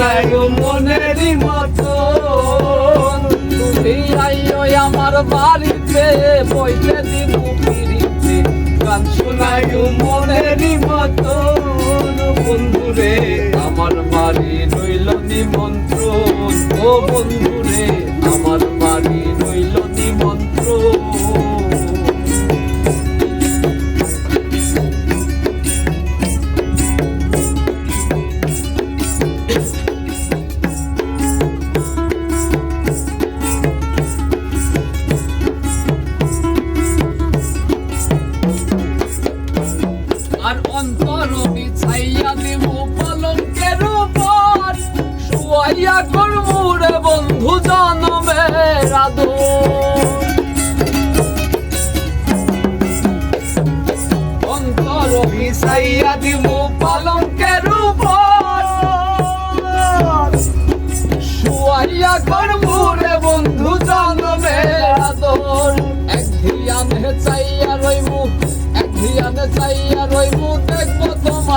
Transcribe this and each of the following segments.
গো মনেরই মতো তুমি আইও আমার বাড়িতে, বইতে পিড়িতে। গান শোনাই মনেরই মতো বন্ধুরে, আমার বাড়ি রইল নিমন্ত্রণ। ও বন্ধুরে আর অন্তর বিছাইয়া দিব পলঙ্কের উপর শুয়াইয়া করব রে বন্ধু জনমের আদর। অন্তর বিছাইয়া দিব পলঙ্কের উপর শুয়াইয়া করব রে বন্ধু জনমের আদর। এক ধিয়ানে চাইয়া রইমু এক ধিয়ানে চাইয়া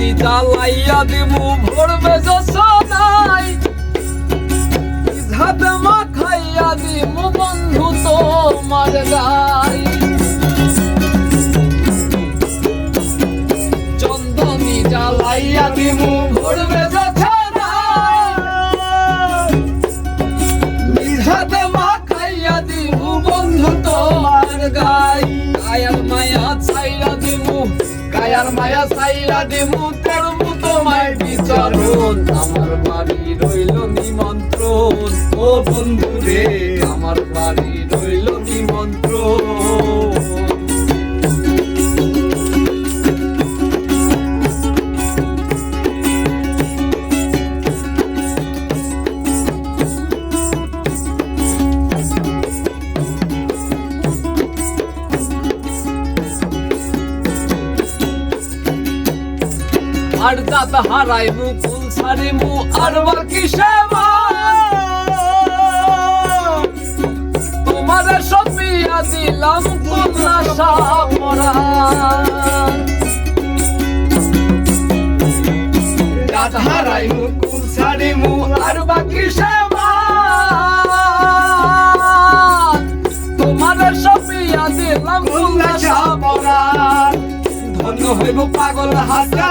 চন্দনী জ্বালাইয়া দিমু ভরবে যশোনাই হাতে মাখাইয়া দিমু, বন্ধু তোমার গাই চন্দনী জ্বালাইয়া দিমু ভরবে কায়ার মায়া সাইরা দিমু করব তোমায় বিচারণ। আমার বাড়ি রইল নিমন্ত্রণ। ও বন্ধু রে আর দাঁত হারাইমু ফুল ছাড়িমু আর বাকি সেবা। তোমার সপিয়া দিলাম কন্যা সাপরা। দাঁত হারাইমু ফুল ছাড়িমু আর বাকি সেবা। তোমার সপিয়া দিলাম কন্যা সাপরা। ধন্য হইব পাগল ধন্য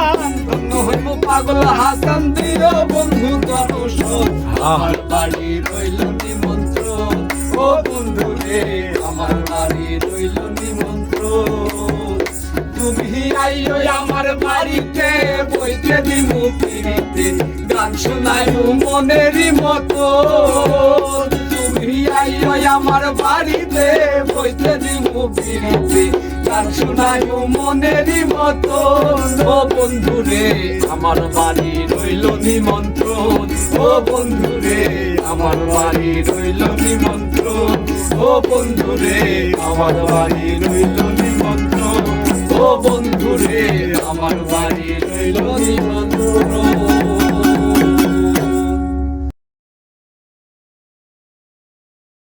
হইব পাগল হাসান দিল বন্ধু দর্শন আমার বাড়ি রইল নিমন্ত্রণ। ও বন্ধু রে আমার বাড়ি রইল নিমন্ত্রণ। তুমি আইও আমার বাড়িতে, বইতে দিমু পিড়িতে গান শোনাইমু মনেরই মতো। তুমি আইও আমার বাড়িতে, বইতে দিমু পিড়িতে গান শোনাইমু মনেরই মতো ও বন্ধু রে আমার বাড়ি রইল নিমন্ত্রণ। ও বন্ধু রে আমার বাড়ি রইল নিমন্ত্রণ। ও বন্ধু রে আমার বাড়ি রইল নিমন্ত্রণ। ও বন্ধু রে আমার বাড়ি রইল নিমন্ত্রণ।